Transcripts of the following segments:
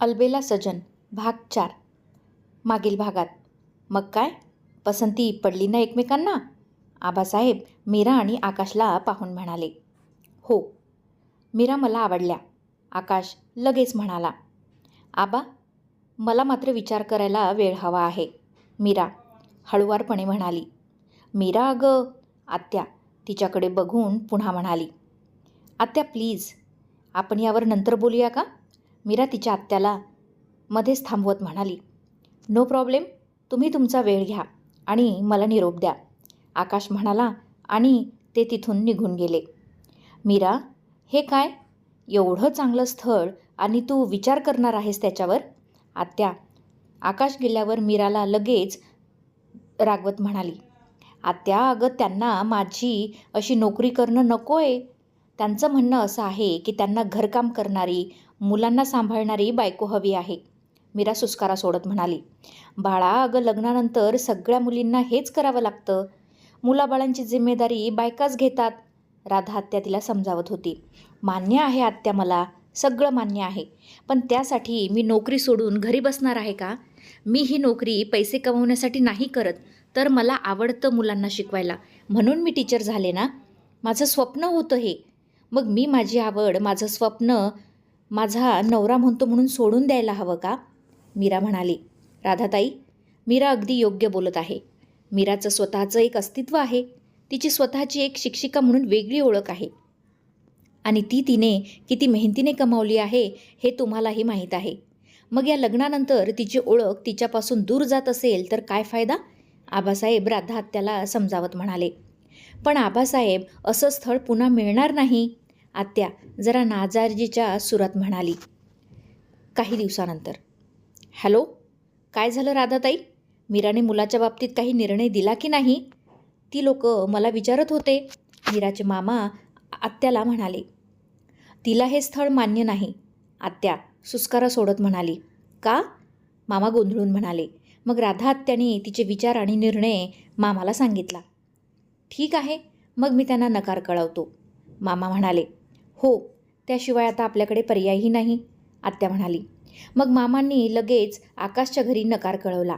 अलबेला सजन भाग चार. मागील भागात. मग काय? पसंती पडली ना एकमेकांना? आबासाहेब मीरा आणि आकाशला पाहून म्हणाले. हो. मीरा मला आवडल्या. आकाश लगेच म्हणाला. आबा मला मात्र विचार करायला वेळ हवा आहे. मीरा हळुवारपणे म्हणाली. मीरा अगं आत्या तिच्याकडे बघून पुन्हा म्हणाली. आत्या प्लीज आपण यावर नंतर बोलूया का? मीरा तिच्या आत्याला मध्येच थांबवत म्हणाली नो प्रॉब्लेम तुम्ही तुमचा वेळ घ्या आणि मला निरोप द्या. आकाश म्हणाला आणि ते तिथून निघून गेले. मीरा हे काय? एवढं चांगलं स्थळ आणि तू विचार करणार आहेस त्याच्यावर? आत्या आकाश गेल्यावर मीराला लगेच रागवत म्हणाली आत्या अगं त्यांना माझी अशी नोकरी करणं नको आहे त्यांचं म्हणणं असं आहे की त्यांना घरकाम करणारी मुलांना सांभाळणारी बायको हवी आहे. मीरा सुस्कारा सोडत म्हणाली. बाळा अगं लग्नानंतर सगळ्या मुलींना हेच करावं लागतं. मुलाबाळांची जिम्मेदारी बायकाच घेतात. राधा आत्या तिला समजावत होती. मान्य आहे आत्या मला. सगळं मान्य आहे. पण त्यासाठी मी नोकरी सोडून घरी बसणार आहे का? मी ही नोकरी पैसे कमवण्यासाठी नाही करत तर मला आवडतं मुलांना शिकवायला. म्हणून मी टीचर झाले ना? माझं स्वप्न होतं हे. मग मी माझी आवड माझं स्वप्न माझा नवरा म्हणतो म्हणून सोडून द्यायला हवं का? मीरा म्हणाली राधाताई मीरा अगदी योग्य बोलत आहे. मीराचं स्वतःचं एक अस्तित्व आहे. तिची स्वतःची एक शिक्षिका म्हणून वेगळी ओळख आहे. आणि ती तिने किती मेहनतीने कमावली आहे हे तुम्हालाही माहीत आहे. मग या लग्नानंतर तिची ओळख तिच्यापासून दूर जात असेल तर काय फायदा? आबासाहेब राधा आत्याला समजावत म्हणाले पण आबासाहेब असं स्थळ पुन्हा मिळणार नाही. आत्या जरा नाजारजीच्या सुरात म्हणाली. काही दिवसानंतर. हॅलो काय झालं राधाताई? मीराने मुलाच्या बाबतीत काही निर्णय दिला की नाही? ती लोक मला विचारत होते. मीराचे मामा आत्याला म्हणाले. तिला हे स्थळ मान्य नाही. आत्या सुस्कारा सोडत म्हणाली. का? मामा गोंधळून म्हणाले. मग राधा आत्याने तिचे विचार आणि निर्णय मामाला सांगितला. ठीक आहे मग मी त्यांना नकार कळवतो. मामा म्हणाले. हो त्याशिवाय आता आपल्याकडे पर्यायही नाही आत्या म्हणाली. मग मामांनी लगेच आकाशच्या घरी नकार कळवला.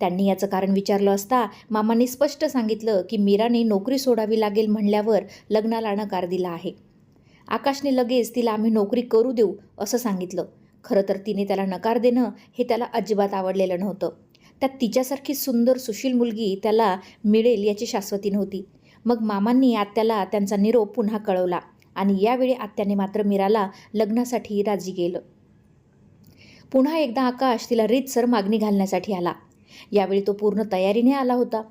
त्यांनी याचं कारण विचारलं असता मामांनी स्पष्ट सांगितलं की मीराने नोकरी सोडावी लागेल म्हणल्यावर लग्नाला नकार दिला आहे. आकाशने लगेच तिला आम्ही नोकरी करू देऊ असं सांगितलं. खरं तर तिने त्याला नकार देणं हे त्याला अजिबात आवडलेलं नव्हतं. त्यात तिच्यासारखी सुंदर सुशील मुलगी त्याला मिळेल याची शाश्वती नव्हती. मग मामांनी आत्याला त्यांचा निरोप पुन्हा कळवला. आणि यावेळी आत्याने मात्र मीराला लग्नासाठी राजी केलं. पुन्हा एकदा आकाश तिला रीतसर मागणी घालण्यासाठी आला. यावेळी तो पूर्ण तयारीने आला होता.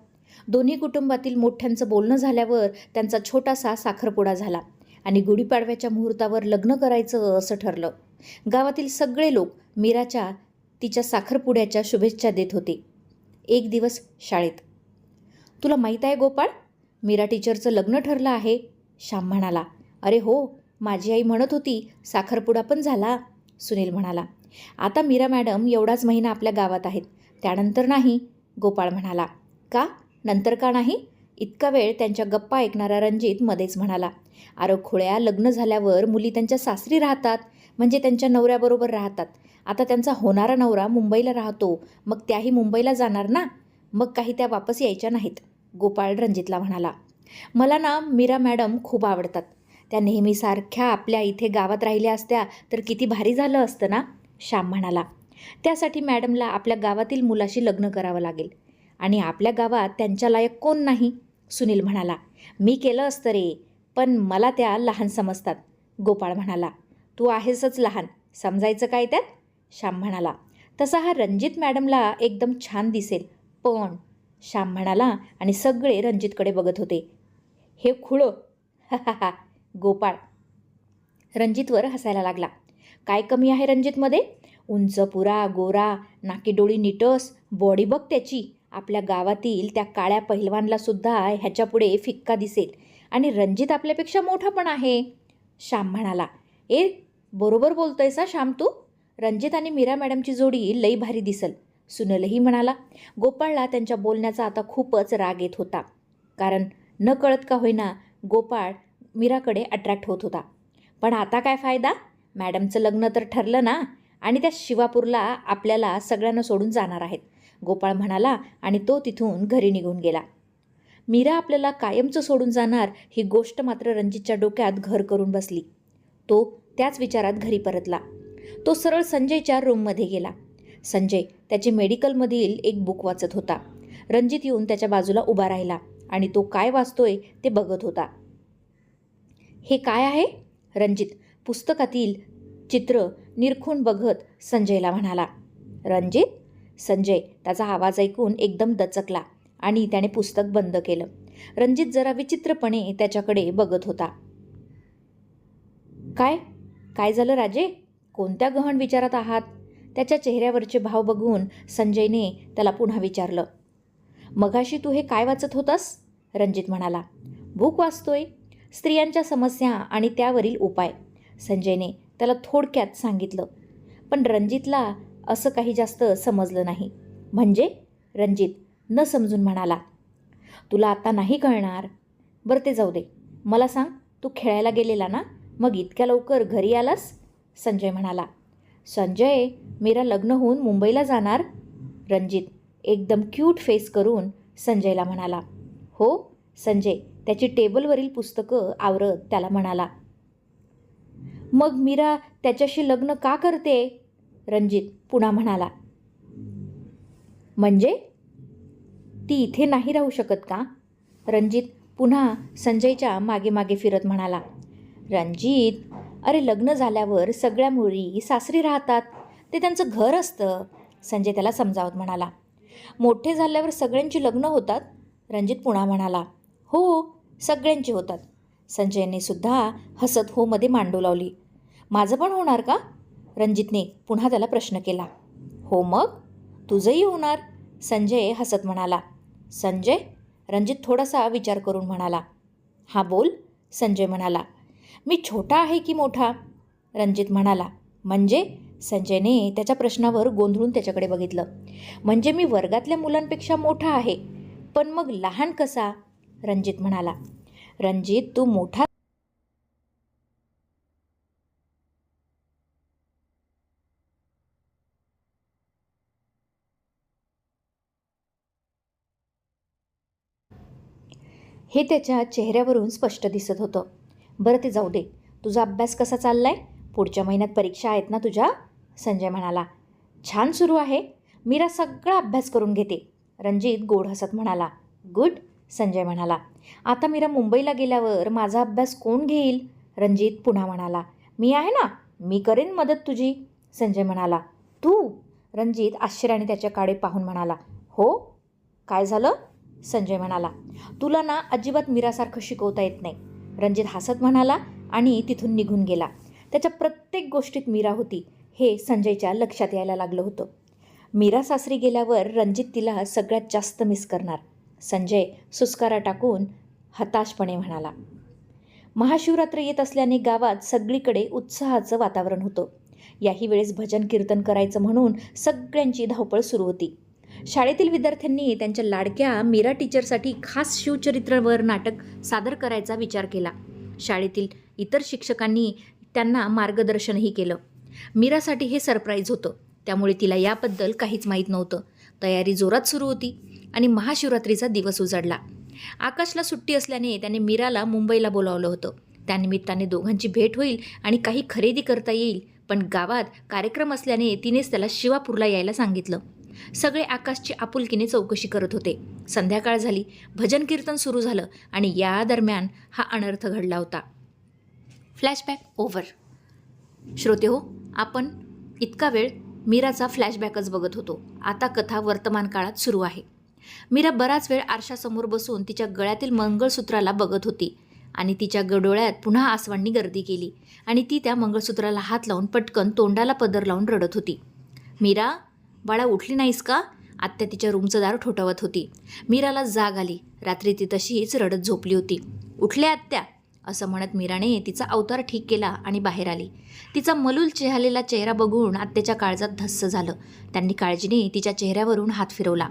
दोन्ही कुटुंबातील मोठ्यांचं बोलणं झाल्यावर त्यांचा छोटासा साखरपुडा झाला आणि गुढीपाडव्याच्या मुहूर्तावर लग्न करायचं असं ठरलं. गावातील सगळे लोक मीराच्या तिच्या साखरपुड्याच्या शुभेच्छा देत होते. एक दिवस शाळेत. तुला माहीत आहे गोपाळ मीरा टीचरचं लग्न ठरलं आहे श्याम म्हणाला. अरे हो माझी आई म्हणत होती साखरपुडा पण झाला. सुनील म्हणाला आता मीरा मॅडम एवढाच महिना आपल्या गावात आहेत त्यानंतर नाही गोपाळ म्हणाला. का? नंतर का नाही? इतका वेळ त्यांच्या गप्पा ऐकणारा रणजित मध्येच म्हणाला. अरे खोळ्या लग्न झाल्यावर मुली त्यांच्या सासरी राहतात म्हणजे त्यांच्या नवऱ्याबरोबर राहतात. आता त्यांचा होणारा नवरा मुंबईला राहतो मग त्याही मुंबईला जाणार ना? मग काही त्या वापस यायच्या नाहीत गोपाळ रणजितला म्हणाला. मला ना मीरा मॅडम खूप आवडतात. त्या नेहमी सारख्या आपल्या इथे गावात राहिल्या असत्या तर किती भारी झालं असतं ना? श्याम म्हणाला. त्यासाठी मॅडमला आपल्या गावातील मुलाशी लग्न करावं लागेल. आणि आपल्या गावात त्यांच्या लायक कोण नाही? सुनील म्हणाला. मी केलं असतं रे पण मला त्या लहान समजतात. गोपाळ म्हणाला. तू आहेसच लहान समजायचं काय त्यात? श्याम म्हणाला. तसा हा रणजित मॅडमला एकदम छान दिसेल पण श्याम म्हणाला आणि सगळे रणजितकडे बघत होते. हे खुळं. हा हा हा गोपाळ. रणजितवर हसायला लागला. काय कमी आहे रणजितमध्ये उंच पुरा गोरा नाकी डोळी निटस बॉडी बघ त्याची. आपल्या गावातील त्या काळ्या पहिलवानला सुद्धा ह्याच्यापुढे फिक्का दिसेल. आणि रणजित आपल्यापेक्षा मोठा पण आहे. श्याम म्हणाला. ए बरोबर बोलतोयसा श्याम तू? रणजित आणि मीरा मॅडमची जोडी लई भारी दिसल. सुनलही म्हणाला. गोपाळला त्यांच्या बोलण्याचा आता खूपच राग येत होता. कारण न कळत का होईना गोपाळ मीराकडे अट्रॅक्ट होत होता. पण आता काय फायदा? मॅडमचं लग्न तर ठरलं ना? आणि त्या शिवापूरला आपल्याला सगळ्यांना सोडून जाणार आहेत. गोपाळ म्हणाला आणि तो तिथून घरी निघून गेला. मीरा आपल्याला कायमचं सोडून जाणार ही गोष्ट मात्र रणजितच्या डोक्यात घर करून बसली. तो त्याच विचारात घरी परतला. तो सरळ संजयच्या रूममध्ये गेला. संजय त्याचे मेडिकलमधील एक बुक वाचत होता. रणजित येऊन त्याच्या बाजूला उभा राहिला आणि तो काय वाचतोय ते बघत होता. हे काय आहे? रणजित पुस्तकातील चित्र निरखून बघत संजयला म्हणाला रणजित संजय त्याचा आवाज ऐकून एकदम दचकला आणि त्याने पुस्तक बंद केलं. रणजित जरा विचित्रपणे त्याच्याकडे बघत होता. काय? काय झालं राजे? कोणत्या गहन विचारात आहात? त्याच्या चेहऱ्यावरचे भाव बघून संजयने त्याला पुन्हा विचारलं मगाशी तू हे काय वाचत होतास? रणजित म्हणाला भूक वाचतोय. स्त्रियांच्या समस्या आणि त्यावरील उपाय. संजयने त्याला थोडक्यात सांगितलं. पण रणजितला असं काही जास्त समजलं नाही. म्हणजे? रणजित न समजून म्हणाला तुला आता नाही कळणार. बरं ते जाऊ दे. मला सांग तू खेळायला गेलेला ना? मग इतक्या लवकर घरी आलास? संजय म्हणाला संजय मीरा लग्न होऊन मुंबईला जाणार. रणजित एकदम क्यूट फेस करून संजयला म्हणाला हो संजय त्याची टेबलवरील पुस्तकं आवरत त्याला म्हणाला मग मीरा त्याच्याशी लग्न का करते? रणजित पुन्हा म्हणाला म्हणजे? ती इथे नाही राहू शकत का? रणजित पुन्हा संजयच्या मागे मागे फिरत म्हणाला रणजित अरे लग्न झाल्यावर सगळ्या मुली सासरी राहतात ते त्यांचं घर असतं. संजय त्याला समजावत म्हणाला मोठे झाल्यावर सगळ्यांची लग्न होतात? रणजित पुन्हा म्हणाला हो सगळ्यांचे होतात. संजयने सुद्धा हसत होमध्ये मांडू लावली. माझं पण होणार का? रणजितने पुन्हा त्याला प्रश्न केला. हो मग? तुझंही होणार? संजय हसत म्हणाला. संजय? रणजित थोडासा विचार करून म्हणाला. हा बोल संजय म्हणाला. मी छोटा आहे की मोठा? रणजित म्हणाला. म्हणजे? संजयने त्याच्या प्रश्नावर गोंधळून त्याच्याकडे बघितलं. म्हणजे मी वर्गातल्या मुलांपेक्षा मोठा आहे. पण मग लहान कसा? रणजित म्हणाला. रणजित तू मोठा हे त्याच्या चेहऱ्यावरून स्पष्ट दिसत होतं. बरं ते जाऊ दे. तुझा अभ्यास कसा चाललाय? पुढच्या महिन्यात परीक्षा आहेत ना तुझ्या? संजय म्हणाला. छान सुरू आहे. मीरा सगळा अभ्यास करून घेते. रणजित गोड हसत म्हणाला. गुड. संजय म्हणाला आता मीरा मुंबईला गेल्यावर माझा अभ्यास कोण घेईल? रणजित पुन्हा म्हणाला मी आहे ना मी करेन मदत तुझी. संजय म्हणाला तू? रणजित आश्चर्याने त्याच्याकडे पाहून म्हणाला हो काय झालं? संजय म्हणाला तुला ना अजिबात मीरासारखं शिकवता येत नाही. रणजित हसत म्हणाला आणि तिथून निघून गेला. त्याच्या प्रत्येक गोष्टीत मीरा होती हे संजयच्या लक्षात यायला लागलं होतं. मीरा सासरी गेल्यावर रणजित तिला सगळ्यात जास्त मिस करणार. संजय सुस्कारा टाकून हताशपणे म्हणाला महाशिवरात्र येत असल्याने गावात सगळीकडे उत्साहाचं वातावरण होतं. याही वेळेस भजन कीर्तन करायचं म्हणून सगळ्यांची धावपळ सुरू होती. शाळेतील विद्यार्थ्यांनी त्यांच्या लाडक्या मीरा टीचरसाठी खास शिवचरित्रावर नाटक सादर करायचा विचार केला. शाळेतील इतर शिक्षकांनी त्यांना मार्गदर्शनही केलं. मीरासाठी हे सरप्राईज होतं. त्यामुळे तिला याबद्दल काहीच माहीत नव्हतं. तयारी जोरात सुरू होती. आणि महाशिवरात्रीचा दिवस उजाडला. आकाशला सुट्टी असल्याने त्याने मीराला मुंबईला बोलावलं होतं. त्यानिमित्ताने दोघांची भेट होईल आणि काही खरेदी करता येईल पण गावात कार्यक्रम असल्याने तिनेच त्याला शिवापूरला यायला सांगितलं. सगळे आकाशची आपुलकीने चौकशी करत होते. संध्याकाळ झाली भजन कीर्तन सुरू झालं आणि या दरम्यान हा अनर्थ घडला होता. Flashback over. श्रोते हो आपण इतका वेळ मीराचा फ्लॅशबॅकच बघत होतो. आता कथा वर्तमान काळात सुरू आहे. मीरा बराच वेळ आरशासमोर बसून तिच्या गळ्यातील मंगळसूत्राला बघत होती आणि तिच्या गडोळ्यात पुन्हा आसवांनी गर्दी केली आणि ती त्या मंगळसूत्राला हात लावून पटकन तोंडाला पदर लावून रडत होती. मीरा बाळा उठली नाहीस का? आत्या तिच्या रूमचं दार ठोठावत होती. मीराला जाग आली. रात्री ती तशीच रडत झोपली होती. उठले आत्या असं म्हणत मीराने तिचा अवतार ठीक केला आणि बाहेर आली. तिचा मलूल चेहलेला चेहरा बघून आत्याच्या काळजात धस्स झालं. त्यांनी काळजीने तिच्या चेहऱ्यावरून हात फिरवला.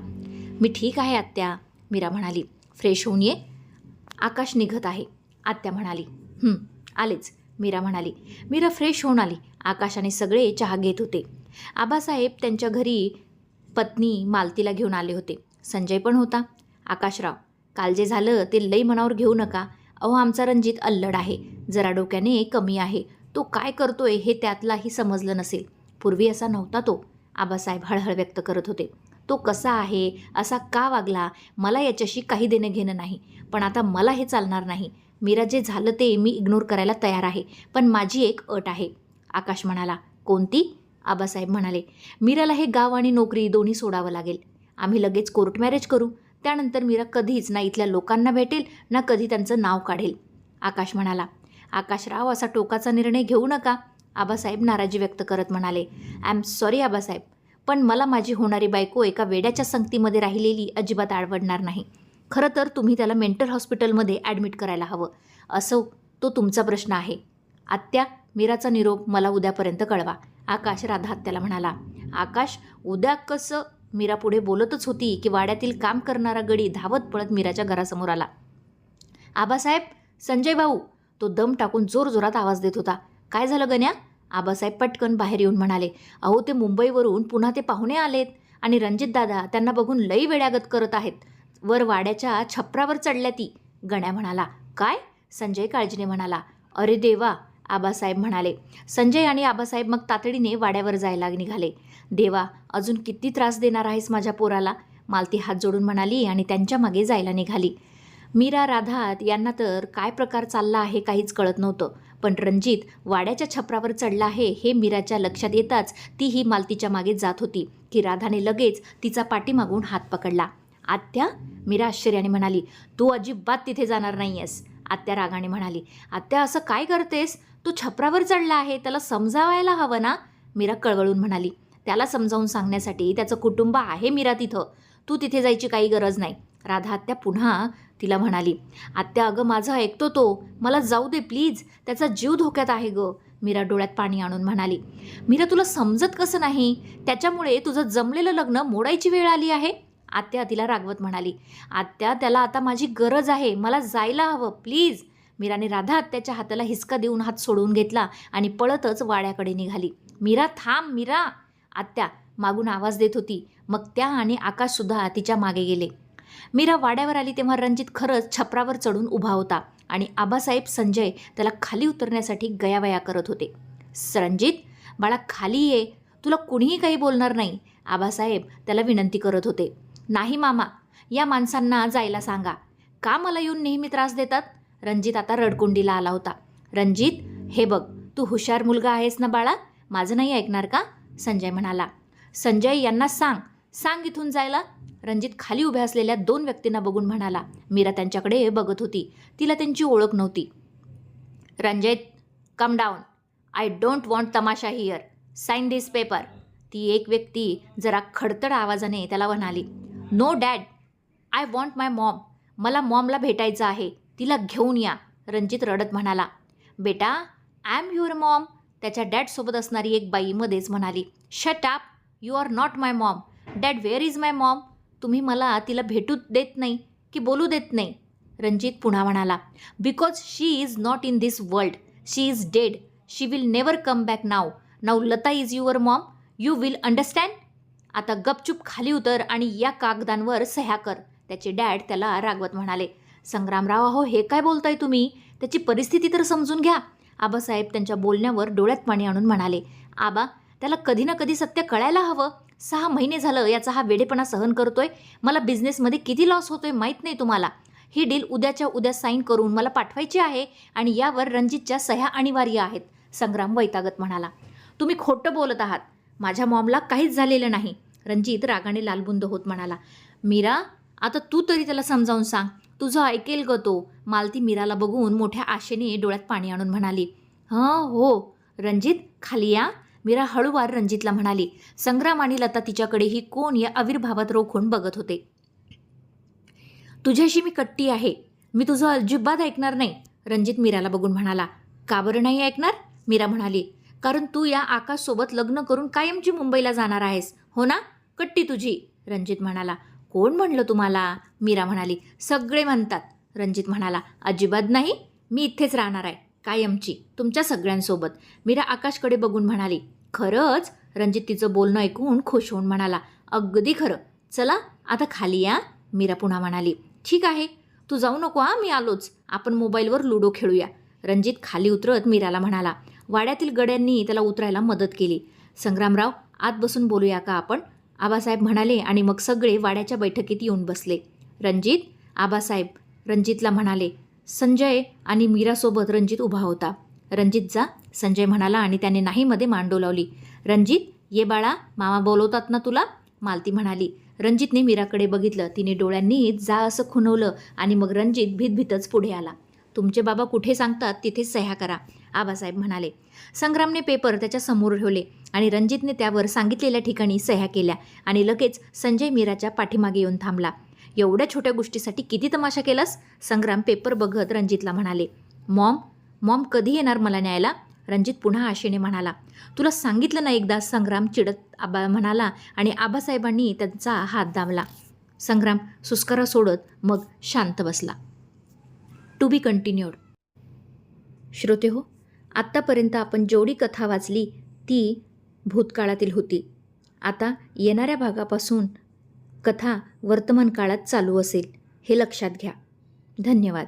मी ठीक आहे आत्या. मीरा म्हणाली. फ्रेश होऊन ये. आकाश निघत आहे. आत्या म्हणाली. आलेच. मीरा म्हणाली. मीरा फ्रेश होऊन आली. आकाशाने सगळे चहा घेत होते. आबासाहेब त्यांच्या घरी पत्नी मालतीला घेऊन आले होते. संजय पण होता. आकाशराव काल जे झालं ते लई मनावर घेऊ नका. अहो आमचा रणजित अल्लड आहे. जरा डोक्याने कमी आहे. तो काय करतोय हे त्यातलाही समजलं नसेल. पूर्वी असा नव्हता तो आबासाहेब हळहळ व्यक्त करत होते. तो कसा आहे असा का वागला मला याच्याशी काही देणं घेणं नाही. पण आता मला हे चालणार नाही. मीरा जे झालं ते मी इग्नोर करायला तयार आहे. पण माझी एक अट आहे. आकाश म्हणाला कोणती? आबासाहेब म्हणाले मीराला हे गाव आणि नोकरी दोन्ही सोडावं लागेल. आम्ही लगेच कोर्ट मॅरेज करू. त्यानंतर मीरा कधीच ना इथल्या लोकांना भेटेल ना कधी त्यांचं नाव काढेल. आकाश म्हणाला आकाशराव असा टोकाचा निर्णय घेऊ नका. आबासाहेब नाराजी व्यक्त करत म्हणाले आय एम सॉरी आबासाहेब. पण मला माझी होणारी बायको एका वेड्याच्या संगतीमध्ये राहिलेली अजिबात आवडणार नाही. खरं तर तुम्ही त्याला मेंटल हॉस्पिटलमध्ये ॲडमिट करायला हवं. असो तो तुमचा प्रश्न आहे. आत्या मीराचा निरोप मला उद्यापर्यंत कळवा. आकाश राधा आत्याला म्हणाला आकाश उद्या कसं मीरा पुढे बोलतच होती की वाड्यातील काम करणारा गडी धावत पळत मीराच्या घरासमोर आला. आबासाहेब संजय भाऊ. तो दम टाकून जोरजोरात आवाज देत होता. काय झालं गण्या? आबासाहेब पटकन बाहेर येऊन म्हणाले अहो ते मुंबईवरून पुन्हा ते पाहुणे आलेत आणि रणजित दादा त्यांना बघून लई वेड्यागत करत आहेत. वर वाड्याच्या छपरावर चढल्या ती. गण्या म्हणाला काय? संजय काळजीने म्हणाला अरे देवा आबासाहेब म्हणाले. संजय आणि आबासाहेब मग तातडीने वाड्यावर जायला निघाले. देवा अजून किती त्रास देणार आहेस माझ्या पोराला? मालती हात जोडून म्हणाली आणि त्यांच्या मागे जायला निघाली. मीरा राधात यांना तर काय प्रकार चालला आहे काहीच कळत नव्हतं. पण रणजित वाड्याच्या छपरावर चढला आहे हे मीराच्या लक्षात येताच ती ही मालतीच्या मागे जात होती की राधाने लगेच तिचा पाठीमागून हात पकडला. आत्या मीरा आश्चर्याने म्हणाली तू अजिबात तिथे जाणार नाहीयेस. आत्या रागाने म्हणाली आत्या असं काय करतेस? तू छपरावर चढला आहे त्याला समजावायला हवं ना? मीरा कळवळून म्हणाली त्याला समजावून सांगण्यासाठी त्याचं कुटुंब आहे मीरा तिथं. तू तिथे जायची काही गरज नाही. राधा आत्या पुन्हा तिला म्हणाली आत्या अगं माझं ऐकतो तो. मला जाऊ दे प्लीज. त्याचा जीव धोक्यात आहे ग. मीरा डोळ्यात पाणी आणून म्हणाली मीरा तुला समजत कसं नाही? त्याच्यामुळे तुझं जमलेलं लग्न मोडायची वेळ आली आहे? आत्या तिला रागवत म्हणाली आत्या त्याला आता माझी गरज आहे. मला जायला हवं. प्लीज. मीराने राधा आत्याच्या हाताला हिसका देऊन हात सोडवून घेतला आणि पळतच वाड्याकडे निघाली. मीरा थांब मीरा. आत्या मागून आवाज देत होती. मग त्या आणि आकाशसुद्धा तिच्यामागे गेले. मीरा वाड्यावर आली तेव्हा रणजित खरंच छपरावर चढून उभा होता आणि आबासाहेब संजय त्याला खाली उतरण्यासाठी गयावया करत होते. रणजित बाळा खाली ये. तुला कुणीही काही बोलणार नाही आबासाहेब त्याला विनंती करत होते. नाही मामा या माणसांना जायला सांगा. का मला येऊन नेहमी त्रास देतात? रणजित आता रडकुंडीला आला होता. रणजित हे बघ तू हुशार मुलगा आहेस ना बाळा? माझं नाही ऐकणार का? संजय म्हणाला. संजय यांना सांग. सांग इथून जायला. रणजित खाली उभ्या असलेल्या दोन व्यक्तींना बघून म्हणाला मीरा त्यांच्याकडे बघत होती. तिला त्यांची ओळख नव्हती. Ranjit come down I don't want tamasha here sign this paper ती एक व्यक्ती जरा खडतड आवाजाने त्याला म्हणाली no dad I want my mom मला मॉमला भेटायचं आहे. तिला घेऊन या. रणजित रडत म्हणाला बेटा आय एम युअर मॉम त्याच्या डॅडसोबत असणारी एक बाई मध्येच म्हणाली shut up you are not my mom dad where is my mom तुम्ही मला तिला भेटू देत नाही की बोलू देत नाही? रणजित पुन्हा म्हणाला because she is not in this world she is dead she will never come back now now Lata is your mom you will understand आता गपचूप खाली उतर आणि या कागदांवर सह्या कर त्याचे डॅड त्याला रागवत म्हणाले. संग्रामराव अहो हे काय बोलताय तुम्ही? त्याची परिस्थिती तर समजून घ्या. आबासाहेब त्यांच्या बोलण्यावर डोळ्यात पाणी आणून म्हणाले आबा त्याला कधी ना कधी सत्य कळायला हवं. सहा महिने झालं याचा हा वेडेपणा सहन करतोय. मला बिझनेसमध्ये किती लॉस होतोय माहीत नाही तुम्हाला. ही डील उद्याच्या उद्या साईन करून मला पाठवायची आहे आणि यावर रणजितच्या सह्या अनिवार्य आहेत संग्राम वैतागत म्हणाला. तुम्ही खोटं बोलत आहात. माझ्या मॉमला काहीच झालेलं नाही. रणजित रागाने लालबुंद होत म्हणाला. मीरा आता तू तरी त्याला समजावून सांग. तुझं ऐकेल ग तो. मालती मीराला बघून मोठ्या आशेने डोळ्यात पाणी आणून म्हणाली. हं हो. रणजित खाली या. मीरा हळूवार रणजितला म्हणाली संग्राम आणि लता तिच्याकडेही कोण या आविर्भावात रोखून बघत होते? तुझ्याशी मी कट्टी आहे. मी तुझं अजिबात ऐकणार नाही. रणजित मीराला बघून म्हणाला का बरं नाही ऐकणार? मीरा म्हणाली कारण तू या आकाशसोबत लग्न करून कायमची मुंबईला जाणार आहेस. हो ना? कट्टी तुझी. रणजित म्हणाला कोण म्हणलं तुम्हाला? मीरा म्हणाली सगळे म्हणतात. रणजित म्हणाला अजिबात नाही. मी इथेच राहणार आहे. कायमची. तुमच्या सगळ्यांसोबत. मीरा आकाशकडे बघून म्हणाली खरंच? रणजित तिचं बोलणं ऐकून खुश होऊन म्हणाला अगदी खरं. चला आता खाली या. मीरा पुन्हा म्हणाली ठीक आहे. तू जाऊ नको हा मी आलोच. आपण मोबाईलवर लुडो खेळूया. रणजित खाली उतरत मीराला म्हणाला वाड्यातील गड्यांनी त्याला उतरायला मदत केली. संग्रामराव आत बसून बोलूया का आपण? आबासाहेब म्हणाले आणि मग सगळे वाड्याच्या बैठकीत येऊन बसले. रणजित आबासाहेब. रणजितला म्हणाले संजय आणि मीरासोबत रणजित उभा होता. रणजित जा संजय म्हणाला आणि त्याने नाहीमध्ये मान डोलावली. रणजित ये बाळा मामा बोलवतात ना तुला? मालती म्हणाली. रणजितने मीराकडे बघितलं. तिने डोळ्यांनी जा असं खुनवलं आणि मग रणजित भीतभीतच पुढे आला. तुमचे बाबा कुठे सांगतात? तिथे सह्या करा आबासाहेब म्हणाले. संग्रामने पेपर त्याच्यासमोर ठेवले आणि रणजितने त्यावर सांगितलेल्या ठिकाणी सह्या केल्या आणि लगेच संजय मीराच्या पाठीमागे येऊन थांबला. एवढ्या छोट्या गोष्टीसाठी किती तमाशा केलास? संग्राम पेपर बघत रणजितला म्हणाले मॉम मॉम कधी येणार मला न्यायला? रणजित पुन्हा आशेने म्हणाला तुला सांगितलं ना एकदा संग्राम चिडत आबा म्हणाला आणि आबासाहेबांनी त्यांचा हात दामला संग्राम सुस्कारा सोडत मग शांत बसला. टू बी कंटिन्यूड श्रोते हो आत्तापर्यंत आपण जेवढी कथा वाचली ती भूतकाळातील होती. आता येणाऱ्या भागापासून कथा वर्तमान काळात चालू असेल हे लक्षात घ्या. धन्यवाद.